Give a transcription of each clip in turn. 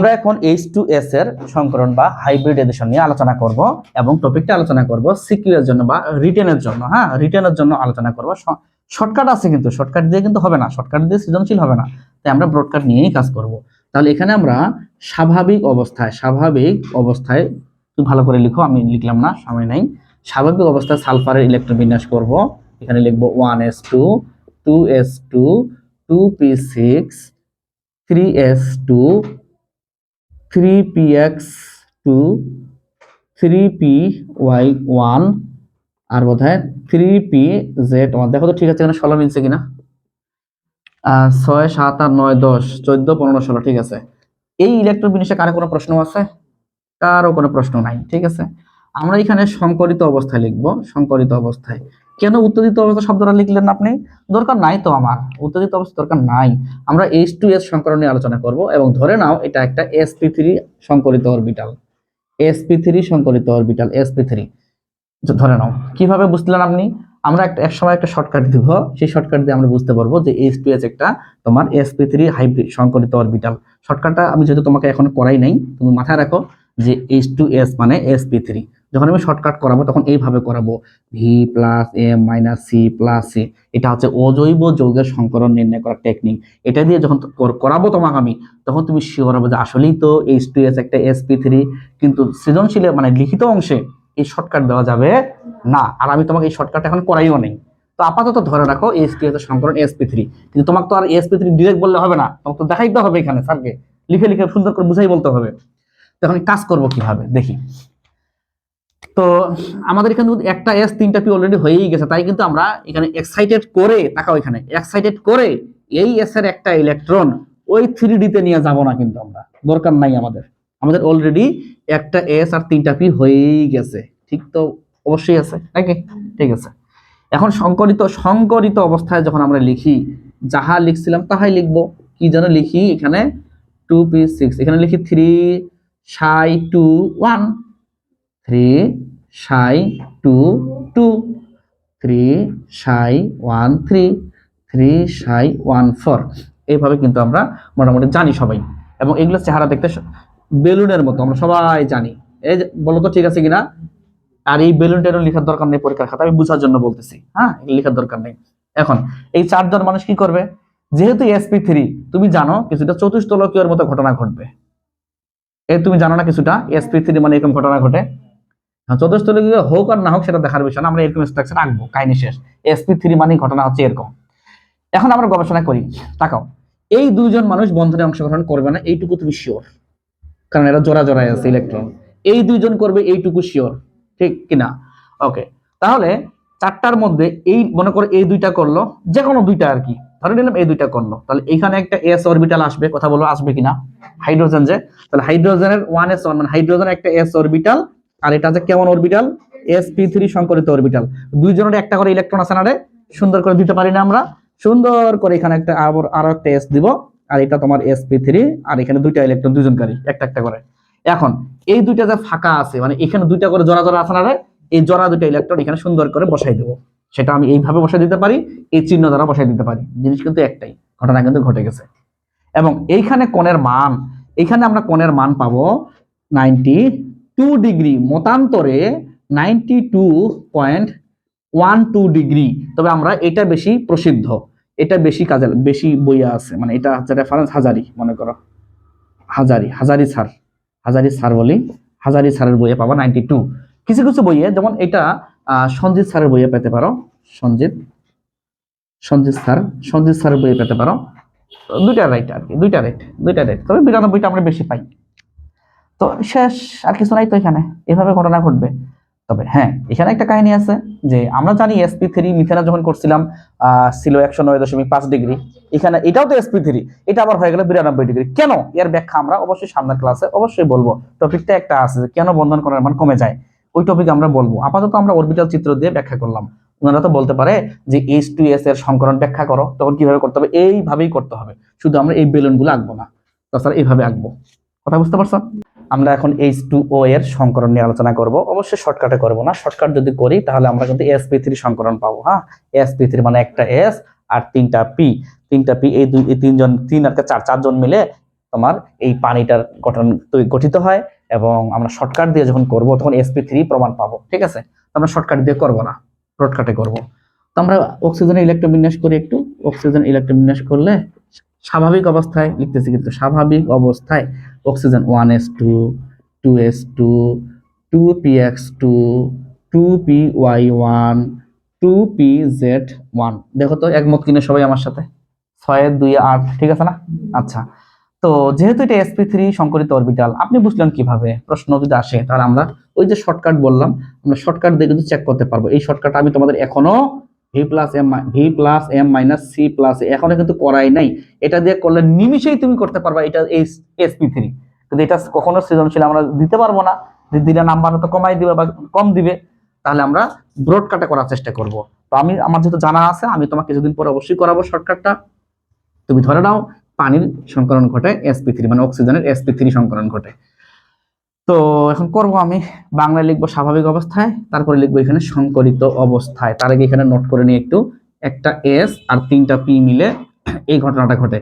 আমরা এখন H two S এর সংকরণ বা হাইব্রিডাইজেশন নিয়ে আলোচনা করব এবং টপিকটা আলোচনা করব সিকিউ এর জন্য বা রিটেনের জন্য হ্যাঁ? রিটেনের জন্য আলোচনা করব। শর্টকাট আছে কিন্তু শর্টকাট দিয়ে কিন্তু হবে না শর্টকাট দিয়ে সৃজনশীল হবে না। তাই আমরা ব্রডকাট নিয়েই কাজ করব। তাহলে এখানে আমরা স্বাভাবিক অবস্থায় স্বাভাবিক অবস্থায় তুমি ভালো করে লিখো, আমি লিখলাম না, সময় নাই। স্বাভাবিক অবস্থায় সালফারের ইলেকট্রন বিন্যাস করব। এখানে লিখব one S two two S two two P six three S two three P X two three P Y one আর বোধ হয় থ্রি পি জেড ওয়ান দেখো তো ঠিক আছে এখানে ষোলো মিলছে কিনা? ছয়, সাত, আট, নয়, দশ, চোদ্দ, পনেরো, ষোলো, ঠিক আছে। এই ইলেকট্রন বিন্যাসে কারও কোনো প্রশ্ন আছে? কারও কোনো প্রশ্ন নাই, ঠিক আছে। আমরা এখানে সংকরিত অবস্থায় লিখব, সংকরিত অবস্থায়। কেন উত্তেজিত অবস্থা শব্দটা লিখলেন আপনি? দরকার নাই তো আমার। উত্তেজিত অবস্থা দরকার নাই। আমরা এইচ টু এস সংকরণ নিয়ে আলোচনা করব এবং ধরে নাও এটা একটা এসপি থ্রি সংকরিত অরবিটাল এসপি থ্রি সংকরিত অরবিটাল এসপি থ্রি ধরে নাও। কীভাবে বুঝলেন আপনি? আমরা একটা এক সময় একটা শর্টকাট দিব। সেই শর্টকাট দিয়ে আমরা বুঝতে পারব যে এইচ টু এস একটা তোমার এসপি থ্রি হাইব্রিড সংকরিত অরবিটাল শর্টকাটটা আমি যেহেতু তোমাকে এখন করাই নাই, তুমি মাথায় রাখো যে এইচ টু এস মানে এসপি থ্রি যখন আমি শর্টকাট করাবো, তখন এইভাবে করাবো। V plus M minus C plus C এটা হচ্ছে অজৈব যৌগের সংকরণ নির্ণয় করার টেকনিক এটা দিয়ে যখন করাবো তোমাকে আমি, তখন তুমি শিওর হবে যে আসলেই তো এইচ টু এস একটা এসপি থ্রি কিন্তু সৃজনশীল মানে লিখিত অংশে এই শর্টকাট দেওয়া যাবে না। আর আমি তোমাকে এই শর্টকাট এখন করাইও নেই। তো আপাতত ধরে রাখো এস এর সংকরণ এসপি থ্রি কিন্তু তোমাকে তো আর এস পি থ্রি ডিরেক্ট বললে হবে না। তোমাকে তো দেখাইতে হবে এখানে স্যারকে। লিখে লিখে সুন্দর করে বুঝাই বলতে হবে। তখন কাজ করব কীভাবে? দেখি। তো আমাদের এখানে একটা এস তিনটা পি অলরেডি হয়েই গেছে, তাই কিন্তু আমরা এখানে এক্সাইটেড করে তাকাও এখানে এক্সাইটেড করে এই এস এর একটা ইলেকট্রন ওই থ্রি ডিতে নিয়ে যাব না কিন্তু আমরা, দরকার নাই আমাদের। আমাদের অলরেডি একটা এস আর তিনটা পি হয়েই গেছে, ঠিক তো অবশ্যই আছে নাকি ঠিক আছে। এখন সংকরিত সংকরিত অবস্থায় যখন আমরা লিখি, যাহা লিখছিলাম তাহাই লিখব, কি যেন লিখি এখানে টু পি সিক্স এখানে লিখি three psi two one three psi two two three psi one three three psi one four এইভাবে কিন্তু আমরা মোটামুটি জানি সবাই। এবং এগুলো চেহারা দেখতে বেলুনের মতো, আমরা সবাই জানি। এই বলো ঠিক আছে কিনা? আর এই বেলুন টেলুন লেখার দরকার নেই পরীক্ষার খাতা, আমি বোঝার জন্য বলতেছি। হ্যাঁ লেখার দরকার নেই। এখন, এই চারজন মানুষ কি করবে? যেহেতু এসপি থ্রি তুমি জানো কিছুটা চতুস্তলকীয়র মতো ঘটনা ঘটবে। এই তুমি জানো না কিছুটা? এসপি থ্রি মানে এরকম ঘটনা ঘটে। হ্যাঁ, চতুস্তলকীয় হোক আর না হোক সেটা দেখার বিষয় আমরা এরকম স্ট্রাকচার আঁকবো কাহিনী শেষ। এসপি থ্রি মানে ঘটনা হচ্ছে এরকম। এখন আমরা গবেষণা করি তাকাও এই দুইজন মানুষ বন্ধনে অংশগ্রহণ করবে না এইটুকু তুমি শিওর কারণ এরা জোড়া জোড়ায় আছে ইলেকট্রন এই দুইজন করবে এইটুকু শিওর ঠিক কিনা? ওকে তাহলে চারটার মধ্যে এই মনে করো এই দুইটা করল যে কোনো দুইটা আর কি। ধরে নিলাম এই দুইটা করল। তাহলে এখানে একটা এস অরবিটাল আসবে কথা বলো আসবে কিনা? হাইড্রোজেন যে তাহলে হাইড্রোজেনের ওয়ান এস ওয়ান মানে হাইড্রোজেন একটা এস অরবিটাল আর এটা যে কেমন অরবিটাল এস পি থ্রি সংকরিত অরবিটাল দুইজনের একটা করে ইলেকট্রন আছে না রে? সুন্দর করে দিতে পারি না আমরা। সুন্দর করে এখানে একটা আবার আরও একটা এস দিব। আর এটা তোমার এস পি থ্রি আর এখানে দুইটা ইলেকট্রন দুজনকারী একটা একটা করে। এখন, এই দুইটা যে ফাঁকা আছে মানে এখানে দুইটা করে জোড়া জোড়া আছে না রে? এই জোড়া দুইটা ইলেকট্রন এখানে সুন্দর করে বসাই দেবো। সেটা আমি এইভাবে বসাই দিতে পারি, এই চিহ্ন দ্বারা বসাই দিতে পারি। জিনিস কিন্তু একটাই, ঘটনা কিন্তু ঘটে গেছে। এবং এইখানে কোণের মান, এইখানে আমরা কোণের মান পাবো ninety two degree মতান্তরে ninety two point one two degree তবে আমরা এটা বেশি প্রসিদ্ধ, এটা বেশি কাজে বেশি বইয়া আছে। মানে এটা হচ্ছে রেফারেন্স হাজারি, মনে করো। হাজারি হাজারি স্যার হাজারি স্যার বলি, হাজারি স্যারের বইয়ে পাবা নাইনটি টু কিছু কিছু বইয়ে, যেমন এটা সঞ্জিত স্যারের বইয়ে পেতে পারো। সঞ্জিত সঞ্জিত স্যার, সঞ্জিত স্যারের বইয়ে পেতে পারো। দুইটা রাইট আর কি, দুইটা রাইট দুইটা রাইট তবে বিরানব্বইটা আমরা বেশি পাই। তো শেষ, আর কিছু নাই তো এখানে। এভাবে ঘটনা ঘটবে। তবে হ্যাঁ এখানে একটা কাহিনী আছে যে আমরা জানি এসপি থ্রি মিথেনা যখন করছিলাম ছিল একশো নয় দশমিক পাঁচ ডিগ্রি। এখানে এটাও তো এসপি থ্রি এটা আবার হয়ে গেল বিরানব্বই ডিগ্রি। কেন? এর ব্যাখ্যা আমরা অবশ্যই সামনের ক্লাসে অবশ্যই বলব। টপিকটা একটা আছে কেন বন্ধন করার মান কমে যায়? ওই টপিক আমরা বলব। আপাতত আমরা অরবিটাল চিত্র দিয়ে ব্যাখ্যা করলাম। ওনারা তো বলতে পারে যে এইচ টু এস এর সংকরণ ব্যাখ্যা করো, তখন কীভাবে করতে হবে? এইভাবেই করতে হবে। শুধু আমরা এই বেলুনগুলো আঁকবো না। তাছাড়া এইভাবে আঁকবো। কথা বুঝতে পারছ? আমরা এখন এইচ টু ও এর সংকরণ নিয়ে আলোচনা করব। অবশ্যই শর্টকাটে করব না। শর্টকাট যদি করি, তাহলে আমরা কিন্তু এস পি থ্রি সংকরণ পাবো হ্যাঁ? এস পি থ্রি মানে একটা এস আর তিনটা পি তিনটা পি এই দুই তিনজন, তিন আর চার, চারজন মিলে তোমার এই পানিটার গঠন গঠিত হয় এবং আমরা শর্টকাট দিয়ে যখন করব, তখন এসপি থ্রি প্রমাণ পাবো, ঠিক আছে? আমরা শর্টকাট দিয়ে করব না শর্টকাটে করব। তো আমরা অক্সিজেনের ইলেকট্রোবিন্যাস করি একটু। অক্সিজেন ইলেকট্রোবিন্যাস করলে স্বাভাবিক অবস্থায় লিখতেছি কিন্তু স্বাভাবিক অবস্থায় oxygen one S two two S two two P X two two P Y one two P Z one দেখো তো, একমত কিনে সবাই আমার সাথে? ছয় দুই আট, ঠিক আছে না? আচ্ছা। তো যেহেতু এটা এসপি থ্রি সংকরিত অরবিটাল আপনি বুঝলেন কীভাবে? প্রশ্ন যদি আসে, তাহলে আমরা ওই যে শর্টকাট বললাম, আমরা শর্টকাট দিয়ে কিন্তু চেক করতে পারব। এই শর্টকাট আমি তোমাদের এখনও V plus M V plus M minus C plus এখনও কিন্তু করাই নাই। এটা দিয়ে করলে নিমিশেই তুমি করতে পারবা এটা এই এসপি থ্রি কিন্তু এটা কখনো সৃজনশীল আমরা দিতে পারব না। দিলে নাম্বার হয়তো কমাই দিবে বা কম দিবে। তাহলে আমরা ব্রড কাটে করার চেষ্টা করব। তো আমি, আমার যেহেতু জানা আছে, আমি তোমাকে কিছুদিন পরে অবশ্যই করাবো শর্টকাটটা তুমি ধরে নাও, পানির সংকরণ ঘটে এসপি থ্রি মানে অক্সিজেনের এসপি থ্রি সংকরণ ঘটে তো এখন করব আমি বাংলায় লিখব স্বাভাবিক অবস্থায়, তারপরে লিখব এখানে সংকরিত অবস্থায়। তার আগে এখানে নোট করে নিই একটু, একটা এস আর তিনটা পি মিলে এই ঘটনাটা ঘটে।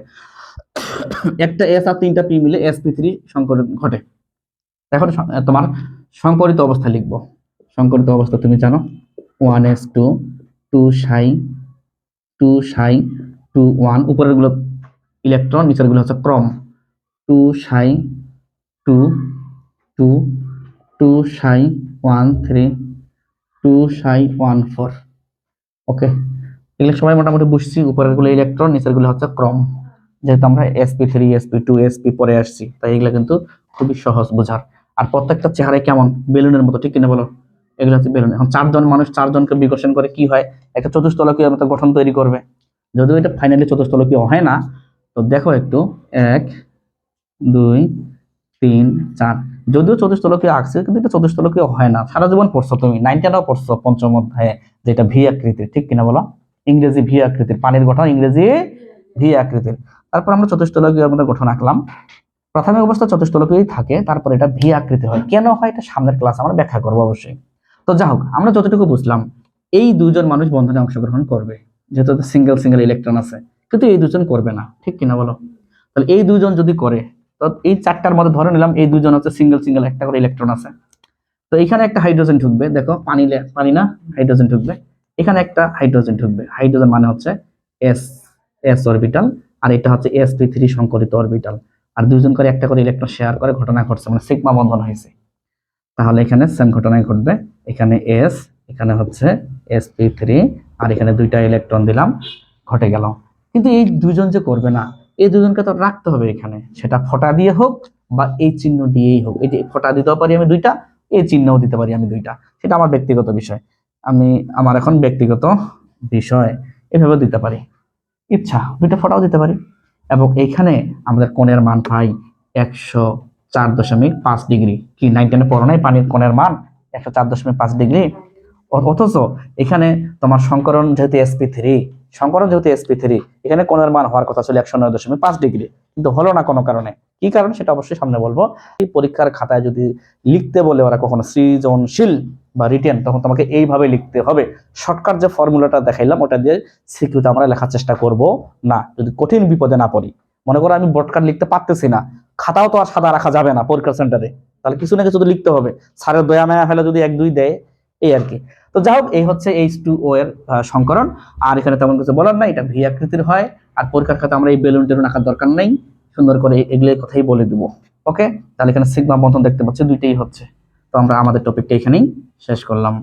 একটা এস আর তিনটা পি মিলে এস পি থ্রি সংকরণ ঘটে। এখন তোমার সংকরিত অবস্থা লিখব। সংকরিত অবস্থা তুমি জানো? One S two two psi two psi two one উপরেরগুলো electron নিচেরগুলো হচ্ছে ক্রম two psi two two two psi one three two psi one four okay এগুলো সবাই মোটামুটি বুঝছি উপরেরগুলো ইলেকট্রন নিচেরগুলো হচ্ছে ক্রম যেহেতু আমরা SP three SP two SP পরে আসছি, তাই এগুলো কিন্তু খুবই সহজ বোঝার। আর প্রত্যেকটা চেহারায় কেমন? বেলুনের মতো, ঠিক কিনা বলো? এগুলো হচ্ছে বেলুন। এখন চারজন মানুষ চারজনকে বিকর্ষণ করে কি হয়? একটা চতুস্তলকীয় মতো গঠন তৈরি করবে। যদিও এটা ফাইনালি চতুস্তলকীয় হয় না, তো দেখো একটু, এক, দুই, তিন, চার যদিও চতুস্তলকীয় আঁকছে, কিন্তু এটা চতুস্তলকীয় হয় না। সারা জীবন পড়ছো তুমি নাইন টেনও পড়ছো পঞ্চম অধ্যায়ে, যেটা ভি আকৃতির, ঠিক কিনা বলো? ইংরেজি ভি আকৃতির, পানির গঠন ইংরেজি ভি আকৃতির। তারপর আমরা চতুস্তলকীয় আমাদের গঠন আঁকলাম। প্রাথমিক অবস্থা চতুস্তলকীয় থাকে, তারপর এটা ভি আকৃতি হয়। কেন হয়? এটা সামনের ক্লাস আমরা ব্যাখ্যা করব অবশ্যই। তো যা হোক, আমরা যতটুকু বুঝলাম, এই দুজন মানুষ বন্ধনে অংশগ্রহণ করবে। যেহেতু সিঙ্গেল সিঙ্গেল ইলেকট্রন আছে, কিন্তু এই দুজন করবে না, ঠিক কিনা বলো? তাহলে এই দুজন যদি করে তো এই চারটার মধ্যে ধরে নিলাম এই দুজন হচ্ছে সিঙ্গেল সিঙ্গেল একটা করে ইলেকট্রন আছে। তো এখানে একটা হাইড্রোজেন ঢুকবে, দেখো, পানি পানি না হাইড্রোজেন ঢুকবে। এখানে একটা হাইড্রোজেন ঢুকবে হাইড্রোজেন মানে হচ্ছে এস এস অরবিটাল আর এটা হচ্ছে এস পি থ্রি সংকরিত অরবিটাল আর দুজন করে একটা করে ইলেকট্রন শেয়ার করে, ঘটনা ঘটছে মানে সিগমা বন্ধন হয়েছে। তাহলে এখানে সেম ঘটনাই ঘটবে, এখানে এস এখানে হচ্ছে এস পি থ্রি আর এখানে দুইটা ইলেকট্রন দিলাম, ঘটে গেল। কিন্তু এই দুজন যে করবে না এই দুজনকে তো রাখতে হবে এখানে। সেটা ফটা দিয়ে হোক বা এই চিহ্ন দিয়েই হোক। এই যে ফটা দিতেও পারি আমি দুইটা, এই চিহ্নও দিতে পারি আমি দুইটা। সেটা আমার ব্যক্তিগত বিষয়। আমি, আমার এখন ব্যক্তিগত বিষয় এভাবে দিতে পারি। ইচ্ছা, দুইটা ফটাও দিতে পারি। এবং এইখানে আমাদের কোণের মান পাই একশো চার দশমিক পাঁচ ডিগ্রি। কি নাইন টেনে পড়ো নাই? পানির কোণের মান একশো চার দশমিক পাঁচ ডিগ্রি? অথচ এখানে তোমার সংকরণ যেহেতু এসপি থ্রি সংকরণ যেহেতু এসপি থ্রি এখানে কোণের মান হওয়ার কথা ছিল একশো নয় দশমিক পাঁচ ডিগ্রি। কিন্তু হলো না কোনো কারণে। কি কারণ? সেটা অবশ্যই সামনে বলব। পরীক্ষার খাতায় যদি লিখতে বলে ওরা কখনো সৃজনশীল বা রিটেন, তখন তোমাকে এইভাবে লিখতে হবে। শর্টকাট যে ফর্মুলাটা দেখাইলাম, ওটা দিয়ে স্বীকৃত আমরা লেখার চেষ্টা করব না। যদি কঠিন বিপদে না পড়ি। মনে করো আমি বোর্ডকার্ড লিখতে পারতেছি না। খাতাও তো আর সাদা রাখা যাবে না পরীক্ষা সেন্টারে তাহলে কিছু না কিছু তো লিখতে হবে। স্যারের দয়া মায়া ফেলে যদি এক দুই দেয়, এই আর কি। তো যাই হোক, এই হচ্ছে এইচ টু ও এর সংকরণ। আর এখানে তেমন কিছু বলার নাই, এটা ভি আকৃতির হয়। আর পরীক্ষার খাতে আমরা এই বেলুন টেলুন আঁকার দরকার নেই। সুন্দর করে এগুলো কথাই বলে দিব ওকে তাহলে এখানে সিগমা বন্ধন দেখতে পাচ্ছি, দুইটাই হচ্ছে। তো আমরা আমাদের টপিকটা এখানেই শেষ করলাম।